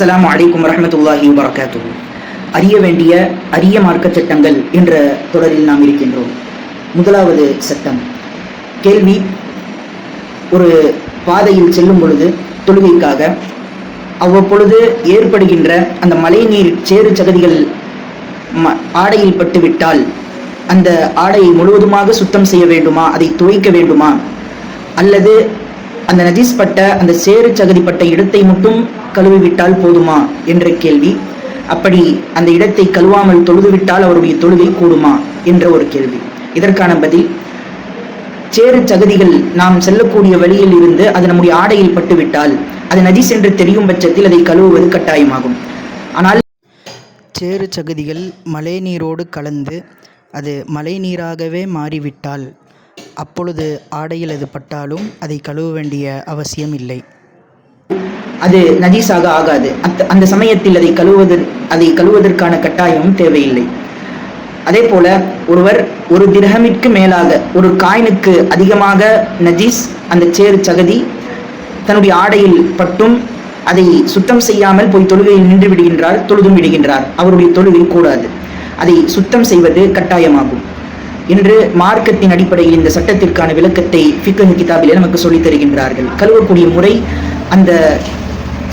அஸ்லாம் அலைக்கும் வரமத்துல்லாஹி வரகாத்துஹு அறிய வேண்டிய அரிய மார்க்க சட்டங்கள் என்ற தொடரில் நாம் இருக்கின்றோம். முதலாவது சட்டம். கேள்வி ஒரு பாதையில் செல்லும் பொழுது தொழுகைக்காக அவ்வப்பொழுது ஏற்படுகின்ற அந்த மழைநீர் சேறு சகதிகள் ம ஆடையில் பட்டுவிட்டால் அந்த ஆடையை முழுவதுமாக சுத்தம் செய்ய வேண்டுமா? அதை துவைக்க வேண்டுமா? அல்லது அந்த நஜீஸ் பட்ட அந்த சேறு சகதி பட்ட இடத்தை மட்டும் கழுவிவிட்டால் போதுமா? என்ற கேள்வி. அப்படி அந்த இடத்தை கழுவாமல் தொழுதுவிட்டால் அவருடைய தொழுகை கூடுமா? என்ற ஒரு கேள்வி. இதற்கான பதில் சேறு சகதிகள் நாம் செல்லக்கூடிய வழியில் இருந்து அது நம்முடைய ஆடையில் பட்டுவிட்டால் அது நதி சென்று தெரியும் பட்சத்தில் அதை கழுவுவது கட்டாயமாகும். ஆனால் சேறு சகதிகள் மழை நீரோடு கலந்து அது மழை நீராகவே மாறிவிட்டால் அப்பொழுது ஆடையில் அது பட்டாலும் அதை கழுவ வேண்டிய அவசியம் இல்லை அது நஜீஸாக ஆகாது. அந்த அந்த சமயத்தில் அதை கழுவுவதற் அதை கழுவுவதற்கான கட்டாயமும் தேவையில்லை. அதே போல ஒருவர் ஒரு திரகமிற்கு மேலாக ஒரு காயினுக்கு அதிகமாக நஜீஸ் அந்த சேறு சகதி தன்னுடைய ஆடையில் பட்டும் அதை சுத்தம் செய்யாமல் போய் தொழுகையில் நின்று விடுகின்றார் தொழுதும் விடுகின்றார். அவருடைய தொழுகை கூடாது. அதை சுத்தம் செய்வது கட்டாயமாகும். என்று மார்க்கத்தின் அடிப்படையில் இந்த சட்டத்திற்கான விளக்கத்தை ஃபிக்ஹ் கிதாபிலே நமக்கு சொல்லித் தருகின்றார்கள் கழுவக்கூடிய முறை அந்த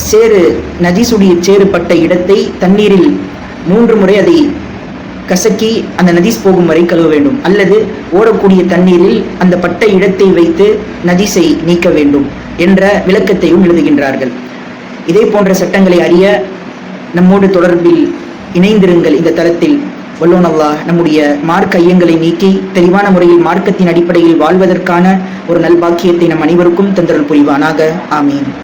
சேறு நதி சேறு பட்ட இடத்தை தண்ணீரில் மூன்று முறை அதை கசக்கி அந்த நதிஸ் போகும் வரை கழுவ வேண்டும். அல்லது ஓடக்கூடிய தண்ணீரில் அந்த பட்ட இடத்தை வைத்து நதிசை நீக்க வேண்டும் என்ற விளக்கத்தையும் எழுதுகின்றார்கள். இதே போன்ற சட்டங்களை அறிய நம்மோடு தொடர்பில் இணைந்திருங்கள் இந்த தளத்தில். வல்லோன் அல்லாஹ் நம்முடைய மார்க்க ஐயங்களை நீக்கி தெளிவான முறையில் மார்க்கத்தின் அடிப்படையில் வாழ்வதற்கான ஒரு நல்பாக்கியத்தை நம் அனைவருக்கும் தந்தரல் புரிவானாக. ஆமீன்.